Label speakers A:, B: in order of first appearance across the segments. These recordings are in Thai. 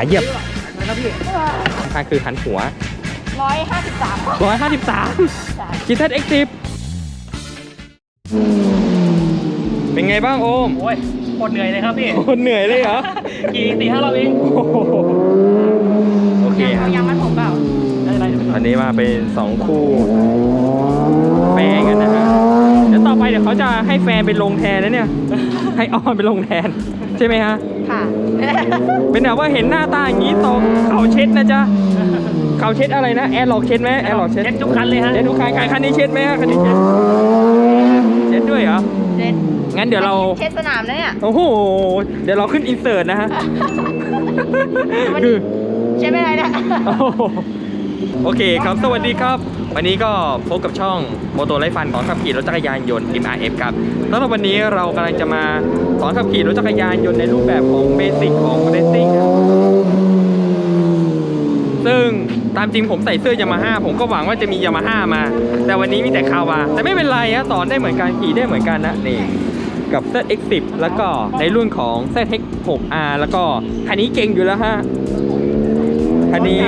A: ขาเหยียบ
B: นะครับพี่
A: สำคัญคือหันหัว
C: ร้อยห้าสิบสาม
A: 153กีทัสเอ็กซ์เป็นไงบ้างโอม
B: โอ้ยโคตรเหนื่อยเลยครับพี่
A: คนเหนื่อยเลยเหรอ
B: กี่สี่ห้าเราเอง
A: โอเคค
C: เอา
A: รับ
C: ยางมัดผมเปล่า
B: ได้ไรเดี๋ยวไป
A: อันนี้มาเป็นสองคู่แฟนกันนะฮะเดี๋ยวต่อไปเดี๋ยวเขาจะให้แฟนไปลงแทนนะเนี่ย ให้ออนไปลงแทน ใช่ไหมฮะ
C: ค่ะ
A: เป็นแบบว่าเห็นหน้าตาอย่างนี้ตรงเขาเช็ดนะจ๊ะเขาเช็ดอะไรนะแอร์หลอกเช็ดไหมแอร์หลอกเช็ด
B: เช็ดทุกคันเลยฮะ
A: เช็ดทุกคันคันคันนี้เช็ดไหมฮะคันนี้เช็ดเช็ดด้วยเหรอ
C: เช็ด
A: งั้นเดี๋ยวเรา
C: เช็ดสนามนะเนี่ย
A: โอ้โหเดี๋ยวเราขึ้นอินเสิร์ตนะฮะ
C: มัน
A: คือ
C: เช็ดไม่ได้นะ
A: โอเคครับ สวัสดีครับ วันนี้ก็พบกับช่องโมโตไลฟันของขับขี่รถจักรยานยนต์ MRF ครับสำหรับวันนี้เรากำลังจะมาสอนขับขี่รถจักรยานยนต์ในรูปแบบของเบสิกของเรซซิ่งซึ่งตามจริงผมใส่เสื้อยามาฮ่าผมก็หวังว่าจะมียามาฮ่ามา แต่วันนี้มีแต่คาวา แต่ไม่เป็นไรฮะสอนได้เหมือนกันขี่ได้เหมือนกันนะนี่กับ ZX10 แล้วก็ในรุ่นของ ZX6R แล้วก็คันนี้เก่งอยู่แล้วฮะ คันนี้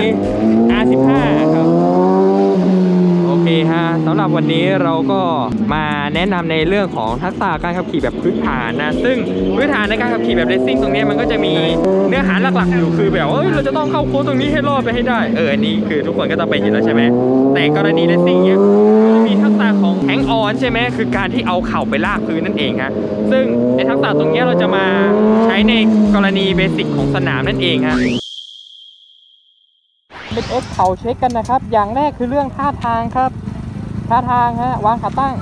A: R15 ครับ โอเคฮะสำหรับวันนี้เราก็มาแนะนำในเรื่องของทักษะการขับขี่แบบพื้นฐานนะ ซึ่งพื้นฐานในการขับขี่แบบเรซซิ่งตรงนี้มันก็จะมีเนื้อหาหลักๆอยู่คือแบบว่าเอ้ยเราจะต้องเข้าโค้งตรงนี้ให้รอดไปให้ได้ เอออันนี้คือทุกคนก็ต้องไปเห็นแล้วใช่ไหมแต่กรณีเรซซิ่งเนี้ยมันมีทักษะของแฮงออนใช่ไหมคือการที่เอาเข่าไปลากพื้นนั่นเองฮะซึ่งในทักษะตรงเนี้ยเราจะมาใช้ในกรณีเบสิกของสนามนั่นเองฮะ เป็นเอ็กเขาเช็คกันนะครับ อย่างแรกคือเรื่องท่าทางครับ ท่าทางฮะวางขาตั้ง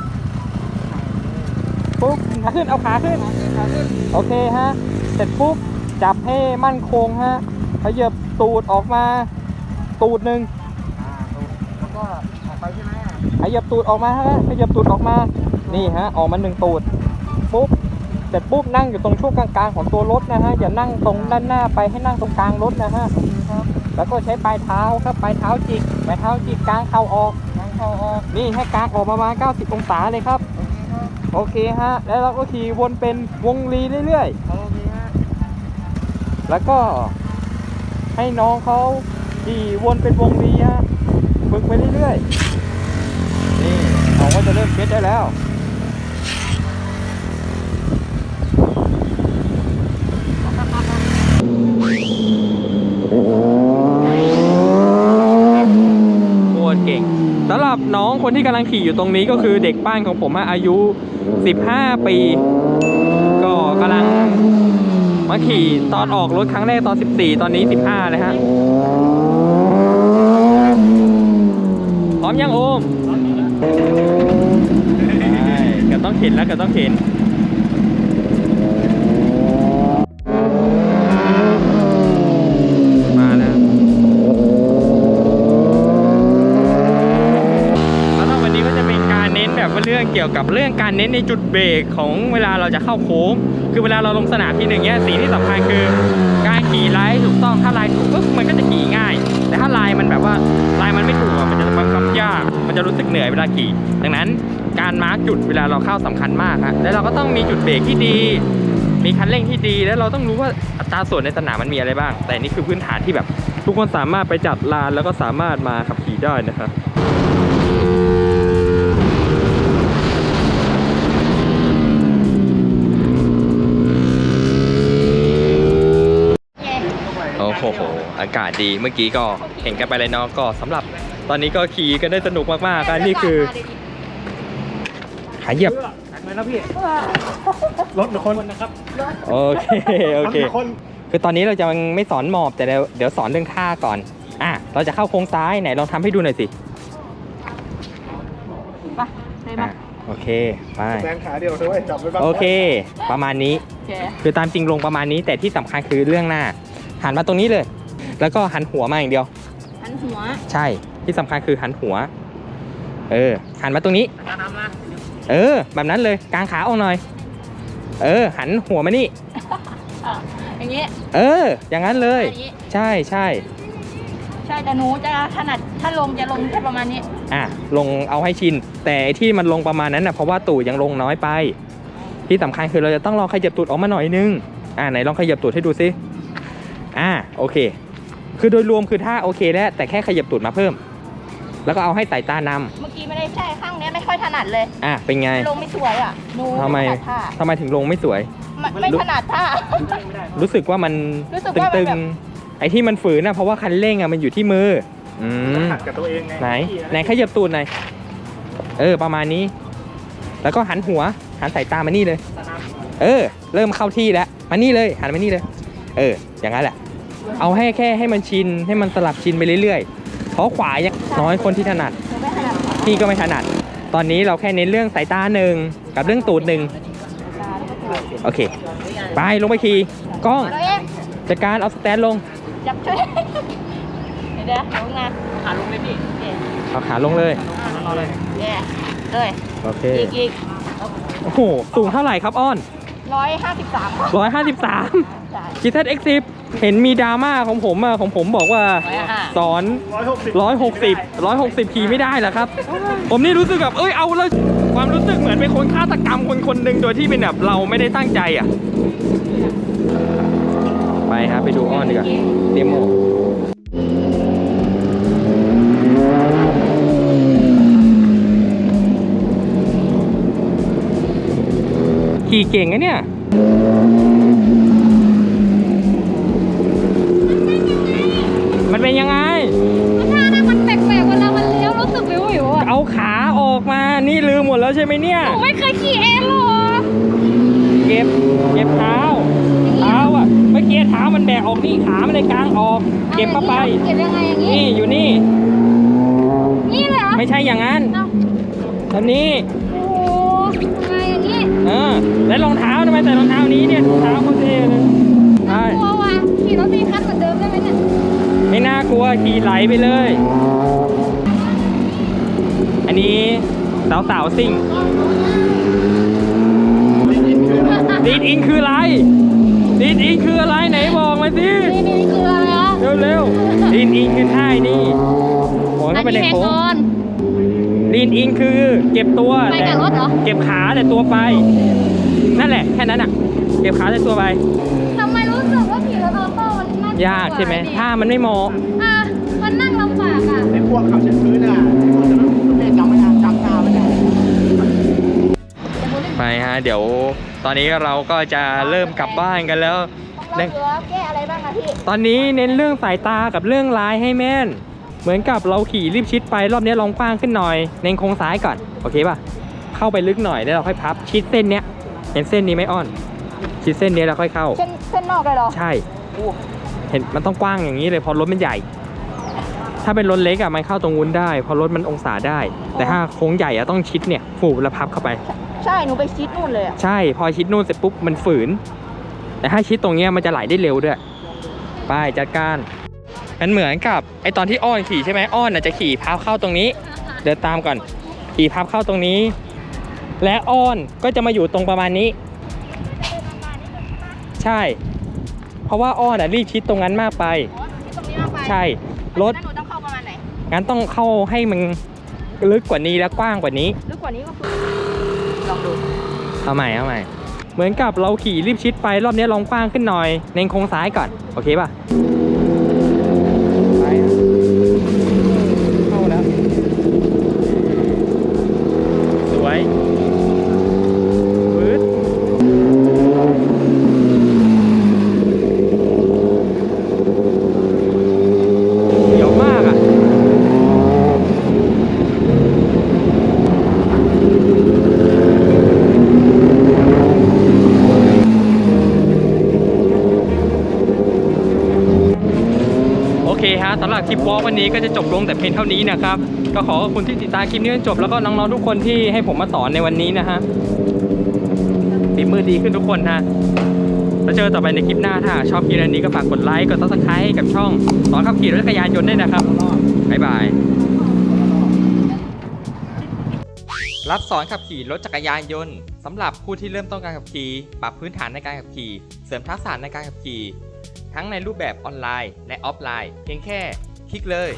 A: ปุ๊บขาขึ้นเอาขาขึ้น โอเคฮะ เสร็จปุ๊บจับให้มั่นคงฮะขยับตูดออกมา ตูดหนึ่ง
B: แล้วก็ออกไปใช่ไหม
A: ขยับตูดออกมาฮะขยับตูดออกมา นี่ฮะ ออกมาหนึ่งตูด ปุ๊บ เสร็จปุ๊บนั่งอยู่ตรงช่วงกลางๆของตัวรถนะฮะ อย่านั่งตรงด้านหน้าไปให้นั่งตรงกลางรถนะฮะ แล้วก็ใช้ปลายเท้าครับปลายเท้าจิกปลายเท้าจิกกลางเข่าออกกลางเข่าออก นี่ให้กลางออกประมาณ 90 องศาเลยครับ โอเคฮะ แล้วเราก็ขี่วนเป็นวงรีเรื่อยๆแล้วก็ให้น้องเขาขี่วนเป็นวงรีฮะ ฝึกไปเรื่อยๆ นี่น้องก็จะเริ่มเก็ตได้แล้ว โคตรเก่งสำหรับ น้องคนที่กำลังขี่อยู่ตรงนี้ก็คือเด็กบ้านของผมอะอายุ 15 ปี ก็กำลังมาขี่ตอนออกรถครั้งแรกตอน 14 ตอนนี้ 15 เลยฮะ พร้อมยังโอมเกือบต้องเข็นแล้วก็ต้องเข็น มาแล้ว แล้วก็วันนี้ก็จะเป็นการเน้นแบบว่าเรื่องเกี่ยวกับเรื่องการเน้นในจุดเบรกของเวลาเราจะเข้าโค้ง คือเวลาเราลงสนามที่หนึ่งเนี่ยสิ่งที่สำคัญคือ การขี่ไลน์ถูกต้องถ้าไลน์ถูกปุ๊บมันก็จะขี่ง่าย แต่ถ้าไลน์มันแบบว่าไลน์มันไม่ถูกอะมันจะบังคับยาก มันจะรู้สึกเหนื่อยเวลาขี่ ดังนั้นการมาร์กจุดเวลาเราเข้าสำคัญมากฮะแล้วเราก็ต้องมีจุดเบรกที่ดี มีคันเร่งที่ดี แล้วเราต้องรู้ว่าอัตราส่วนในสนามมันมีอะไรบ้าง แต่นี่คือพื้นฐานที่แบบ ทุกคนสามารถไปจัดลานแล้วก็สามารถมาขับขี่ได้นะครับ อากาศดีเมื่อกี้ก็เห็นกันไปเลยเนาะก็สำหรับตอนนี้ก็ขี่กันได้สนุกมากๆกันนี่คือขาเหยียบ
B: เลยนะพี่รถหรือคนนะครับ
A: โอเคโอเค
B: รถหรือคน
A: คือตอนนี้เราจะไม่สอนหมอบแต่เดี๋ยวเดี๋ยวสอนเรื่องท่าก่อนอะเราจะเข้าโค้งซ้ายไหนลองทำให้ดูหน่อยสิ
C: ไปเลยมา
A: อะโอเคไป
B: แฟนขาเดียวด้วยจับไว้บ้าง
A: โอเค ประมาณนี้
C: โอเค
A: คือตามจริงลงประมาณนี้แต่ที่สำคัญคือเรื่องหน้าหันมาตรงนี้เลย แล้วก็หันหัวมาอย่างเดียว
C: หันหัว
A: ใช่ที่สำคัญคือหันหัว เออ หันมาตรงนี้
B: จะนำนะ
A: เออ แบบนั้นเลยกางขาออกหน่อย เออ หันหัวมานี่
C: อะอย่างงี้
A: เออ อย่างนั้นเลย
C: อันนี้
A: ใช่ใช่
C: ใช่แต่หนูจะถนัดถ้าลงจะลงแค่ประมาณนี้
A: อะลงเอาให้ชิน แต่ไอ้ที่มันลงประมาณนั้นนะเพราะว่าตูดยังลงน้อยไป ที่สำคัญคือเราจะต้องลองขยับตูดออกมาหน่อยนึง อ่าไหนลองขยับตูดให้ดูซิอ่าโอโอเค คือโดยรวมคือท่าโอเคแล้วแต่แค่ขยับตูดมาเพิ่ม แล้วก็เอาให้สายตานำ
C: เมื่อกี้ไม่ได้ใช่ข้างเนี้ยไม่ค่อยถนัดเลย
A: อะเป็นไง
C: ลงไม่สวยอะหนู
A: ทำไม
C: ถนัดท่า
A: ทำไมถึงลงไม่สวย
C: ไม่ไม่ถนัดท่า
A: รู้สึกว่ามัน
C: รู้สึกว่ามัน
A: ตึง
C: แบบ
A: ๆไอ้ที่มันฝืนนะเพราะว่าคันเร่งอะมันอยู่ที่มือ อืม
B: ขัดกับตัวเองไง
A: ไหนไหนขยับตูดหน่อยเออ ประมาณนี้ แล้วก็หันหัว หันสายตามานี่เลย เออ เริ่มเข้าที่แล้วมานี่เลย หันมานี่เลย เออ อย่างนั้นแหละ เอาให้แค่ให้มันชินให้มันสลับชินไปเรื่อยๆ เพราะขวายังน้อยคนที่ถนัด
C: หนูไม่ถนัด
A: พี่ก็ไม่ถนัด ตอนนี้เราแค่เน้นเรื่องสายตาหนึ่งกับเรื่องตูดหนึ่ง
C: ตาแล้วก็ตัว
A: โอเค ไปลงไปขี่กล้อง
C: ตัวเอง
A: จัดการเอาสแตนลง
C: จับช่วยเดี๋ยวเดี๋ยวลงนะ
B: ขาลงเลยพี่
C: เดี๋ยว
A: เอาขาลงเลย
B: นอนเลย
C: เดี๋ยวเลย
A: โอเค
C: อีกอีก
A: โอ้โห สูงเท่าไหร่ครับอ้อน
C: ร้อยห้าสิบสาม
A: 153
C: ใช่
A: g ี x 10เห็นมีดราม่าของผมอะของผมบอกว่า
C: ร้อยห้า
A: สอน
B: ร้อยหกสิบ
A: 160 160ขี่ไม่ได้เหรอครับ ผมนี่รู้สึกแบบเอ้ยเอาแล้วความรู้สึกเหมือนเป็นคนฆาตกรรมคนคนหนึ่งโดยที่เป็นแบบเราไม่ได้ตั้งใจอะ ไปครับไปดูอ้อนดีกว่าเดโมขี่เก่งอะเนี่ย มันเป็นยังไง
C: ท่านั่งมันแปลกๆเวลามันเลี้ยวรู้สึกวิววิวอะ
A: เอาขาออกมา นี่ลืมหมดแล้วใช่ไหมเนี่ย
C: หนูไม่เคยขี่เองหรอ
A: เก็บ เก็บเท้า เท้าอะ เมื่อกี้เท้ามันแบกออกนี่ขามันเลยกลางออก เก็บเข้าไป
C: เก็บยังไงอย่างนี้
A: นี่อยู่นี่
C: นี่เลยเหรอ
A: ไม่ใช่อย่างนั้น
C: เอ้า
A: ตอนนี้
C: โอ้โหทำไมอย่างนี้
A: เออแล้วรองเท้าทำไมใส่รองเท้านี้เนี่ยถุงเท้าโคตรเท่เลยใช่
C: กลัวว่ะขี่รถมีคันเหมือนเดิมได้ไหมเนี่ย
A: ไม่น่ากลัวขี่ไหลไปเลย อันนี้สาวสาวๆซิ่งดีดอินคืออะไรดีดอินคืออะไรไหนบอกมาสิ
C: นี่นี่คืออะไรอะ
A: เร็วเร็วๆลีนอินคือท่านี่โหนเข้าไปในโค้ง
C: อันนี้
A: ลีนอินคือเก็บตัว
C: ไปกับรถเหรอ
A: เก็บขาแต่ตัวไป นั่นแหละแค่นั้นอะ เก็บขาแต่ตัวไป
C: ทำไม ยา
A: กใช่ไหม
C: ดิ
A: ถ้ามันไม่เหมาะ
C: อะมันนั่งลำบากอะ
B: ไอ้พวกขับเช็ดพื้นอะจะไม่จำไม่ได้จำตาไม่ได้
A: ไปฮะเดี๋ยวตอนนี้เราก็จะเริ่มกลับบ้านกันแล้ว
C: ต้องรอเหลือแก้อะไรบ้างอะพี่
A: ตอนนี้เน้นเรื่องสายตากับเรื่องลายให้แม่น เหมือนกับเราขี่รีบชิดไปรอบนี้ลองกว้างขึ้นหน่อย เน้นโค้งซ้ายก่อน โอเคป่ะ เข้าไปลึกหน่อยแล้วเราค่อยพับ ชิดเส้นเนี้ย เห็นเส้นนี้ไหมอ้อน ชิดเส้นนี้แล้วค่อยเข้า
C: เส้นเส้นนอกเลยเหรอ
A: ใช่ เห็นมันต้องกว้างอย่างนี้เลยเพอรถมันใหญ่ ถ้าเป็นรถเล็กอะมันเข้าตรงวุ้นได้เพอรถมันองศาได้ แต่ถ้าโค้งใหญ่อะต้องชิดเนี่ยฝูบแล้วพับเข้าไป
C: ใช่หนูไปชิดนู่นเลยอะ
A: ใช่พอชิดนู่นเสร็จปุ๊บมันฝืน แต่ถ้าชิดตรงเนี้ยมันจะไหลได้เร็วด้วยไปจัดการมันเหมือนกับไอตอนที่อ้อนขี่ใช่ไหมอ้อนอาจจะขี่พับเข้าตรงนี้ เดินตามก่อน ขี่พับเข้าตรงนี้ และอ้อนก็จะมาอยู่ตรงประมาณนี้ ใช่ เพราะว่าอ้อนอะรีบชิดตรงนั้นมากไป
C: อ๋อชิดตรงนี้มากไป
A: ใช่รถ
C: แล้วหนูต้องเข้าประมาณไหน
A: งั้นต้องเข้าให้มันลึกกว่านี้และกว้างกว่านี้
C: ลึกกว่านี้ก็คือลองดู
A: เอาใหม่เอาใหม่ เหมือนกับเราขี่รีบชิดไปรอบนี้ลองกว้างขึ้นหน่อย เน้นโค้งซ้ายก่อน โอเคป่ะ ไปฮะเข้าแล้ว สวยปื๊ดเดี๋ยวมากอะ โอเคฮะสำหรับ คลิปวอล์กวันนี้ก็จะจบลงแต่เพียงเท่านี้นะครับ ก็ขอขอบคุณที่ติดตามคลิปนี้จนจบแล้วก็น้องๆทุกคนที่ให้ผมมาสอนในวันนี้นะฮะฝีมือดีขึ้นทุกคนฮะแล้วเจอต่อไปในคลิปหน้าถ้าชอบคลิปนี้ก็ฝากกดไลค์กดซับสไครต์ให้กับช่องสอนขับขี่รถจักรยานยนต์ด้วยนะครับบ๊ายบายรับสอนขับขี่รถจักรยานยนต์สำหรับผู้ที่เริ่มต้นการขับขี่ปรับพื้นฐานในการขับขี่ เสริมทักษะในการขับขี่ ทั้งในรูปแบบออนไลน์และออฟไลน์ เพียงแค่ คลิกเลย